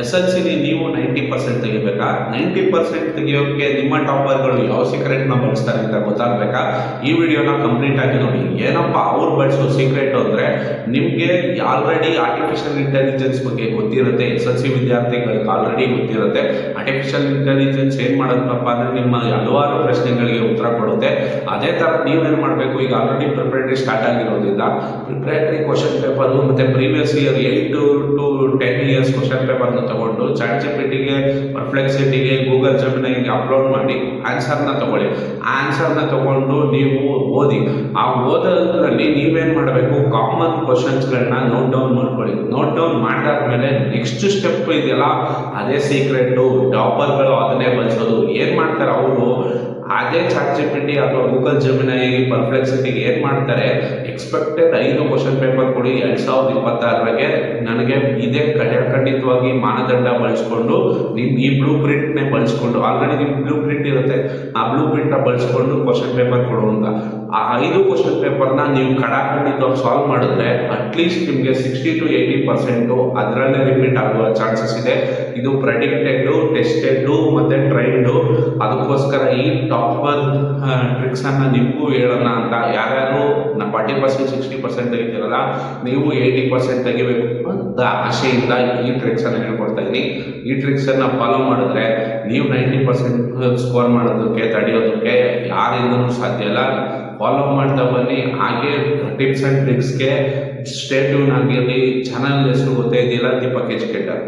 S L ಸಿಲಿ ನೀವು ninety percent ತೆಗಿಬೇಕಾ? ನೈಂಟಿ ಪರ್ಸೆಂಟ್ ತೆಗಿಯೋಕೆ ನಿಮ್ಮ ಟಾಪರ್ಗಳು ಯಾವ ಸೀಕ್ರೆಟ್ನ ಬಳಸ್ತಾರೆ ಅಂತ ಗೊತ್ತಾಗಬೇಕಾ? ಈ ವಿಡಿಯೋನ ಕಂಪ್ಲೀಟ್ ಆಗಿ ನೋಡಿ. ಏನಪ್ಪ ಅವ್ರು ಬಳಸೋ ಸೀಕ್ರೆಟ್ ಅಂದರೆ ನಿಮಗೆ ಆಲ್ರೆಡಿ ಆರ್ಟಿಫಿಷಿಯಲ್ ಇಂಟೆಲಿಜೆನ್ಸ್ ಬಗ್ಗೆ ಗೊತ್ತಿರುತ್ತೆ, ಎಸ್ ಎಲ್ ಸಿ ವಿದ್ಯಾರ್ಥಿಗಳಿಗೆ ಆಲ್ರೆಡಿ ಗೊತ್ತಿರುತ್ತೆ. ಆರ್ಟಿಫಿಷಿಯಲ್ ಇಂಟೆಲಿಜೆನ್ಸ್ ಏನು ಮಾಡುತ್ತಪ್ಪ ಅಂದರೆ ನಿಮ್ಮ ಹಲವಾರು ಪ್ರಶ್ನೆಗಳಿಗೆ ಉತ್ತರ ಕೊಡುತ್ತೆ. ಅದೇ ಥರ ನೀವೇನು ಮಾಡಬೇಕು? ಈಗ ಆಲ್ರೆಡಿ ಪ್ರಿಪರೇಟರಿ ಸ್ಟಾರ್ಟ್ ಆಗಿರೋದ್ರಿಂದ ಪ್ರಿಪರೇಟರಿ ಕ್ವಶನ್ ಪೇಪರು ಮತ್ತು previous year eight to ten years question ಪೇಪರ್ನ ತಗೊಂಡು ಚಾಟ್ ಜಿ ಪಿ ಟಿಗೆ ಪರ್ಫ್ಲೆಕ್ಸಿಟಿಗೆ ಗೂಗಲ್ ಜಮಿನಿಗೆ ಅಪ್ಲೋಡ್ ಮಾಡಿ ಆನ್ಸರ್ನ ತಗೊಳ್ಳಿ. ಆ ಆನ್ಸರ್ನ ತಗೊಂಡು ನೀವು ಓದಿ. ಆ ಓದೋದ್ರಲ್ಲಿ ನೀವೇನು ಮಾಡಬೇಕು? ಕಾಮನ್ ಕ್ವಶನ್ಸ್ಗಳನ್ನ ನೋಟ್ ಡೌನ್ ಮಾಡ್ಕೊಳ್ಳಿ. ನೋಟ್ ಡೌನ್ ಮಾಡಾದ್ಮೇಲೆ ನೆಕ್ಸ್ಟ್ ಸ್ಟೆಪ್ ಇದೆಯಲ್ಲ? ಅದೇ ಸೀಕ್ರೆಟು ಟಾಪರ್ಗಳು ಅದನ್ನೇ ಬಳಸೋದು. ಏನು ಮಾಡ್ತಾರೆ ಅವರು? ಅದೇ ಚಾಟ್ ಜಿ ಪಿ ಟಿ ಅಥವಾ ಗೂಗಲ್ ಜಮಿನೈ ಪರ್ಫ್ಲೆಕ್ಸಿಟಿಗೆ ಏನು ಮಾಡ್ತಾರೆ? ಎಕ್ಸ್ಪೆಕ್ಟೆಡ್ ಐದು ಕ್ವಶನ್ ಪೇಪರ್ ಕೊಡಿ ಎರಡು ಸಾವಿರದ ಇಪ್ಪತ್ತಾರರಾಗೆ. ನನಗೆ ಇದೇ ಖಂಡಿತವಾಗಿ ಮಾನದಂಡ ಬಳಸ್ಕೊಂಡು ನಿಮ್ಮ ಈ ಬ್ಲೂ ಪ್ರಿಂಟ್ನೇ ಬಳಸ್ಕೊಂಡು. ಆಲ್ರೆಡಿ ನಿಮ್ಮ ಬ್ಲೂ ಪ್ರಿಂಟ್ ಇರುತ್ತೆ. ಆ ಬ್ಲೂ ಪ್ರಿಂಟ್ನ ಬಳಸ್ಕೊಂಡು ಕ್ವಶನ್ ಪೇಪರ್ ಕೊಡು ಅಂತ. ಆ ಐದು ಕ್ವಶನ್ ಪೇಪರ್ನ ನೀವು ಕಡಾಖಂಡಿತವಾಗಿ ಸಾಲ್ವ್ ಮಾಡಿದ್ರೆ ಅಟ್ಲೀಸ್ಟ್ ನಿಮಗೆ ಸಿಕ್ಸ್ಟಿ ಟು ಏಯ್ಟಿ ಪರ್ಸೆಂಟು ಅದರಲ್ಲೇ ರಿಪೀಟ್ ಆಗುವ ಚಾನ್ಸಸ್ ಇದೆ. ಇದು ಪ್ರೆಡಿಕ್ಟೆಡು ಟೆಸ್ಟೆಡ್ಡು ಮತ್ತು ಟ್ರೈನ್ಡು ಅದಕ್ಕೋಸ್ಕರ ಈ ಟಾಪರ್ ಟ್ರಿಕ್ಸನ್ನು ನಿಮಗೂ ಹೇಳೋಣ ಅಂತ ಯಾರ್ಯಾರು ನಮ್ಮ ಫಾರ್ಟಿ ಪರ್ಸೆಂಟ್ ಸಿಕ್ಸ್ಟಿ ಪರ್ಸೆಂಟ್ ತೆಗಿತೀರಲ್ಲ ನೀವು ಏಯ್ಟಿ ಪರ್ಸೆಂಟ್ ತೆಗಿಬೇಕು ಅಂತ ಆಸೆಯಿಂದ ಈ ಟ್ರಿಕ್ಸನ್ನು ಹೇಳ್ಕೊಡ್ತಾ ಇದ್ದೀನಿ ಈ ಟ್ರಿಕ್ಸನ್ನು ಫಾಲೋ ಮಾಡಿದ್ರೆ ನೀವು ನೈಂಟಿ ಪರ್ಸೆಂಟ್ ಸ್ಕೋರ್ ಮಾಡೋದಕ್ಕೆ, ತಡೆಯೋದಕ್ಕೆ ಯಾರಿಂದನೂ ಸಾಧ್ಯ ಇಲ್ಲ. ಫಾಲೋ ಮಾಡ್ತಾ ಬನ್ನಿ. ಹಾಗೆ ಟಿಪ್ಸ್ ಆ್ಯಂಡ್ ಟ್ರಿಕ್ಸ್ಗೆ ಸ್ಟೇಟ್ಯೂನ್ ಆಗಿರಲಿ ಚಾನಲ್ ಹೆಸರು ಗೊತ್ತೇ ಇದೆಯಲ್ಲ ದೀಪಕ್ ಎಜುಕೇಟರ್